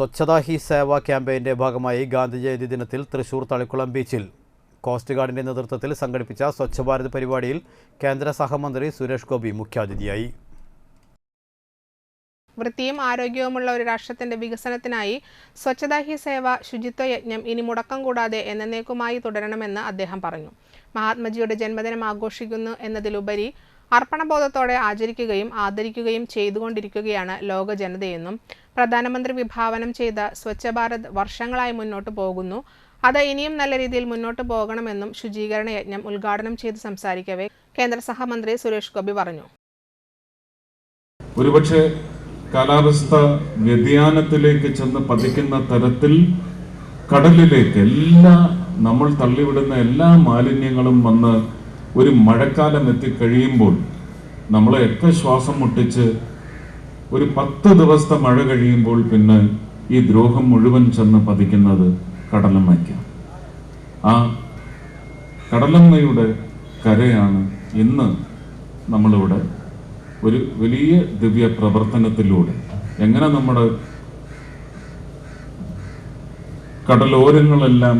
സ്വച്ഛതാ ഹി സേവ ക്യാമ്പയിന്റെ ഭാഗമായി ഗാന്ധി ജയന്തി ദിനത്തിൽ തൃശൂർ തളിക്കുളം ബീച്ചിൽ. കോസ്റ്റ് ഗാർഡിന്റെ നേതൃത്വത്തിൽ സംഘടിപ്പിച്ച സ്വച്ഛ ഭാരത് പരിപാടിയിൽ കേന്ദ്ര സഹമന്ത്രി സുരേഷ് ഗോപി മുഖ്യാതിഥിയായി. വൃത്തിയും ആരോഗ്യവുമുള്ള ഒരു രാഷ്ട്രത്തിന്റെ വികസനത്തിനായി സ്വച്ഛതാ ഹി സേവ ശുചിത്വ യജ്ഞം ഇനി മുടക്കം കൂടാതെ എന്നേക്കുമായി തുടരണമെന്ന് അദ്ദേഹം പറഞ്ഞു. മഹാത്മജിയുടെ ജന്മദിനം ആഘോഷിക്കുന്നു എന്നതിലുപരി അർപ്പണബോധത്തോടെ ആചരിക്കുകയും ആദരിക്കുകയും ചെയ്തുകൊണ്ടിരിക്കുകയാണ് ലോക ജനതയെന്നും പ്രധാനമന്ത്രി വിഭാവനം ചെയ്ത സ്വച്ഛ ഭാരത് വർഷങ്ങളായി മുന്നോട്ട് പോകുന്നു. അത് ഇനിയും നല്ല രീതിയിൽ മുന്നോട്ട് പോകണമെന്നും ശുചീകരണ യജ്ഞം ഉദ്ഘാടനം ചെയ്ത് സംസാരിക്കവേ കേന്ദ്ര സഹമന്ത്രി സുരേഷ് ഗോപി പറഞ്ഞു. ഒരുപക്ഷെ കാലാവസ്ഥ വ്യതിയാനത്തിലേക്ക് ചെന്ന് പതിക്കുന്ന തരത്തിൽ കടലിലേക്ക് എല്ലാ നമ്മൾ തള്ളിവിടുന്ന എല്ലാ മാലിന്യങ്ങളും വന്ന് ഒരു മഴക്കാലം എത്തിക്കഴിയുമ്പോൾ നമ്മളെയൊക്കെ ശ്വാസം മുട്ടിച്ച് ഒരു പത്ത് ദിവസത്തെ മഴ കഴിയുമ്പോൾ പിന്നെ ഈ ദ്രോഹം മുഴുവൻ ചെന്ന് പതിക്കുന്നത് കടലമ്മയ്ക്കാണ്. ആ കടലമ്മയുടെ കരയാണ് ഇന്ന് നമ്മളിവിടെ ഒരു വലിയ ദിവ്യ പ്രവർത്തനത്തിലൂടെ. എങ്ങനെ നമ്മുടെ കടലോരങ്ങളെല്ലാം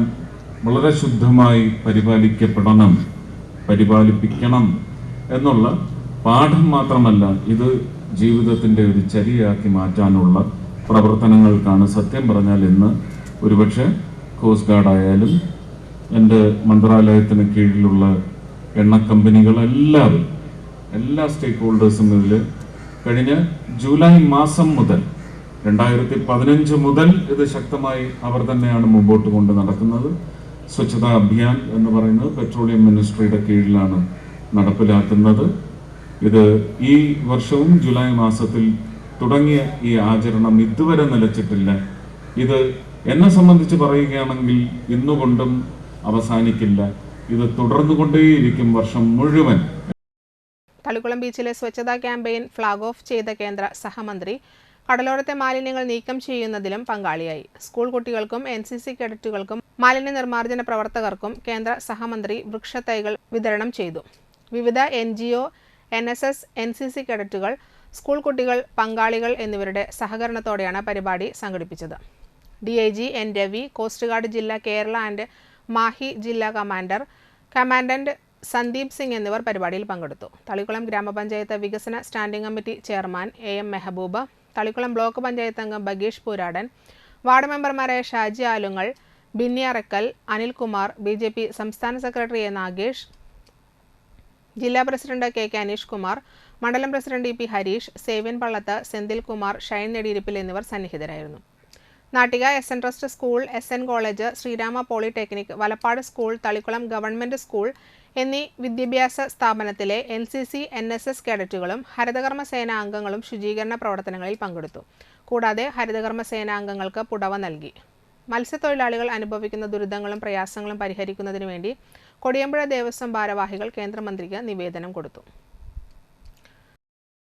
വളരെ ശുദ്ധമായി പരിപാലിക്കപ്പെടണം? പരിപാലിപ്പിക്കണം എന്നുള്ള പാഠം മാത്രമല്ല ഇത് ജീവിതത്തിന്റെ ഒരു ചരിയാക്കി മാറ്റാനുള്ള പ്രവർത്തനങ്ങൾക്കാണ് സത്യം പറഞ്ഞാൽ ഇന്ന് ഒരുപക്ഷെ കോസ്റ്റ് ഗാർഡ് ആയാലും എന്റെ മന്ത്രാലയത്തിന് കീഴിലുള്ള എണ്ണ കമ്പനികളെല്ലാവരും എല്ലാ സ്റ്റേക്ക് ഹോൾഡേഴ്സും ഇതിൽ കഴിഞ്ഞ ജൂലൈ മാസം മുതൽ രണ്ടായിരത്തി പതിനഞ്ച് മുതൽ ഇത് ശക്തമായി അവർ തന്നെയാണ് മുമ്പോട്ട് കൊണ്ട് നടക്കുന്നത് സ്വച്ഛതാ അഭിയാൻ എന്ന് പറയുന്നത് പെട്രോളിയം മിനിസ്ട്രിയുടെ കീഴിലാണ് നടപ്പിലാക്കുന്നത്. ഇത് ഈ വർഷവും ജൂലൈ മാസത്തിൽ തുടങ്ങിയ ഈ ആചരണം ഇതുവരെ നിലച്ചിട്ടില്ല. ഇത് എന്നെ സംബന്ധിച്ച് പറയുകയാണെങ്കിൽ ഇന്നുകൊണ്ടും അവസാനിക്കില്ല. ഇത് തുടർന്നുകൊണ്ടേയിരിക്കും വർഷം മുഴുവൻ. തളിക്കുളം ബീച്ചിലെ സ്വച്ഛതാ ക്യാമ്പയിൻ ഫ്ളാഗ് ഓഫ് ചെയ്ത കേന്ദ്ര സഹമന്ത്രി കടലോരത്തെ മാലിന്യങ്ങൾ നീക്കം ചെയ്യുന്നതിലും പങ്കാളിയായി. സ്കൂൾ കുട്ടികൾക്കും എൻ സി സി കേഡറ്റുകൾക്കും മാലിന്യ നിർമ്മാർജന പ്രവർത്തകർക്കും കേന്ദ്ര സഹമന്ത്രി വൃക്ഷത്തൈകൾ വിതരണം ചെയ്തു. വിവിധ N G O N S S N C C കേഡറ്റുകൾ school കുട്ടികൾ പങ്കാളികൾ എന്നിവരുടെ സഹകരണത്തോടെയാണ് പരിപാടി സംഘടിപ്പിച്ചത്. D I G N Ravi coast guard ജില്ലാ കേരള ആൻഡ് മാഹി ജില്ലാ കമാൻഡർ കമാൻഡന്റ് സന്ദീപ് സിംഗ് എന്നിവർ പരിപാടിയിൽ പങ്കെടുത്തു. തളിക്കുളം ഗ്രാമപഞ്ചായത്ത് വികസന standing committee chairman A M Mehboob Thalikkulam block panchayat അംഗം ബഗീഷ് പൂരാടൻ വാർഡ് മെമ്പർമാരായ Shaji Alungal Binny Arakkal Anilkumar B J P സംസ്ഥാന സെക്രട്ടറി എ നാഗേഷ് ജില്ലാ president K K Aneesh Kumar മണ്ഡലം president E P Harish Savian Pallath Senthil Kumar Shine Nediyirippil എന്നിവർ സന്നിഹിതരായിരുന്നു. Nattika S N trust school S N college Sreerama polytechnic Valappad school Thalikkulam government school എന്നീ വിദ്യാഭ്യാസ സ്ഥാപനത്തിലെ N C C N S S കേഡറ്റുകളും ഹരിതകർമ്മ സേനാ അംഗങ്ങളും ശുചീകരണ പ്രവർത്തനങ്ങളിൽ പങ്കെടുത്തു. കൂടാതെ ഹരിതകർമ്മ സേനാംഗങ്ങൾക്ക് പുടവ നൽകി. മത്സ്യത്തൊഴിലാളികൾ അനുഭവിക്കുന്ന ദുരിതങ്ങളും പ്രയാസങ്ങളും പരിഹരിക്കുന്നതിനു വേണ്ടി കൊടിയമ്പുഴ ദേവസ്വം ഭാരവാഹികൾ കേന്ദ്രമന്ത്രിക്ക് നിവേദനം കൊടുത്തു.